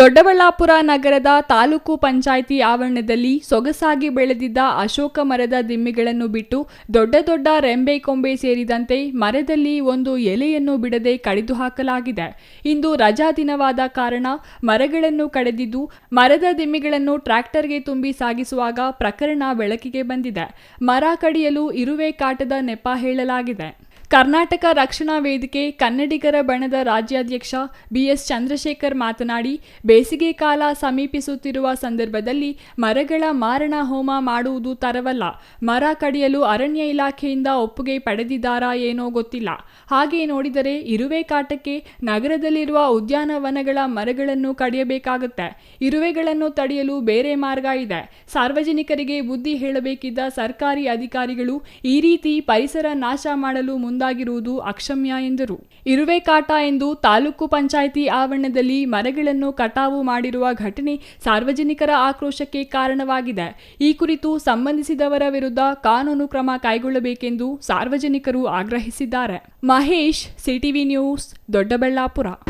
ದೊಡ್ಡಬಳ್ಳಾಪುರ ನಗರದ ತಾಲೂಕು ಪಂಚಾಯಿತಿ ಆವರಣದಲ್ಲಿ ಸೊಗಸಾಗಿ ಬೆಳೆದಿದ್ದ ಅಶೋಕ ಮರದ ದಿಮ್ಮಿಗಳನ್ನು ಬಿಟ್ಟು ದೊಡ್ಡ ದೊಡ್ಡ ರೆಂಬೆ ಕೊಂಬೆ ಸೇರಿದಂತೆ ಮರದಲ್ಲಿ ಒಂದು ಎಲೆಯನ್ನು ಬಿಡದೆ ಕಡಿದು ಹಾಕಲಾಗಿದೆ ಇಂದು ರಜಾ ದಿನವಾದ ಕಾರಣ ಮರಗಳನ್ನು ಕಡೆದಿದ್ದು ಮರದ ದಿಮ್ಮಿಗಳನ್ನು ಟ್ರ್ಯಾಕ್ಟರ್ಗೆ ತುಂಬಿ ಸಾಗಿಸುವಾಗ ಪ್ರಕರಣ ಬೆಳಕಿಗೆ ಬಂದಿದೆ. ಮರ ಕಡಿಯಲು ಇರುವೆ ಕಾಟದ ನೆಪ ಹೇಳಲಾಗಿದೆ. ಕರ್ನಾಟಕ ರಕ್ಷಣಾ ವೇದಿಕೆ ಕನ್ನಡಿಗರ ಬಣದ ರಾಜ್ಯಾಧ್ಯಕ್ಷ ಬಿಎಸ್ ಚಂದ್ರಶೇಖರ್ ಮಾತನಾಡಿ, ಬೇಸಿಗೆ ಕಾಲ ಸಮೀಪಿಸುತ್ತಿರುವ ಸಂದರ್ಭದಲ್ಲಿ ಮರಗಳ ಮಾರಣ ಹೋಮ ಮಾಡುವುದು ತರವಲ್ಲ. ಮರ ಕಡಿಯಲು ಅರಣ್ಯ ಇಲಾಖೆಯಿಂದ ಒಪ್ಪಿಗೆ ಪಡೆದಿದ್ದಾರಾ ಏನೋ ಗೊತ್ತಿಲ್ಲ. ಹಾಗೆ ನೋಡಿದರೆ ಇರುವೆ ಕಾಟಕ್ಕೆ ನಗರದಲ್ಲಿರುವ ಉದ್ಯಾನವನಗಳ ಮರಗಳನ್ನು ಕಡಿಯಬೇಕಾಗುತ್ತೆ. ಇರುವೆಗಳನ್ನು ತಡೆಯಲು ಬೇರೆ ಮಾರ್ಗ ಇದೆ. ಸಾರ್ವಜನಿಕರಿಗೆ ಬುದ್ಧಿ ಹೇಳಬೇಕಿದ್ದ ಸರ್ಕಾರಿ ಅಧಿಕಾರಿಗಳು ಈ ರೀತಿ ಪರಿಸರ ನಾಶ ಮಾಡಲು ಮುಂದಾಗಿರುವುದು ಅಕ್ಷಮ್ಯ ಎಂದರು. ಇರುವೆ ಕಾಟ ಎಂದು ತಾಲೂಕು ಪಂಚಾಯಿತಿ ಆವರಣದಲ್ಲಿ ಮರಗಳನ್ನು ಕಟಾವು ಮಾಡಿರುವ ಘಟನೆ ಸಾರ್ವಜನಿಕರ ಆಕ್ರೋಶಕ್ಕೆ ಕಾರಣವಾಗಿದೆ. ಈ ಕುರಿತು ಸಂಬಂಧಿಸಿದವರ ವಿರುದ್ಧ ಕಾನೂನು ಕ್ರಮ ಕೈಗೊಳ್ಳಬೇಕೆಂದು ಸಾರ್ವಜನಿಕರು ಆಗ್ರಹಿಸಿದ್ದಾರೆ. Mahesh, CTV news, Doddaballapura.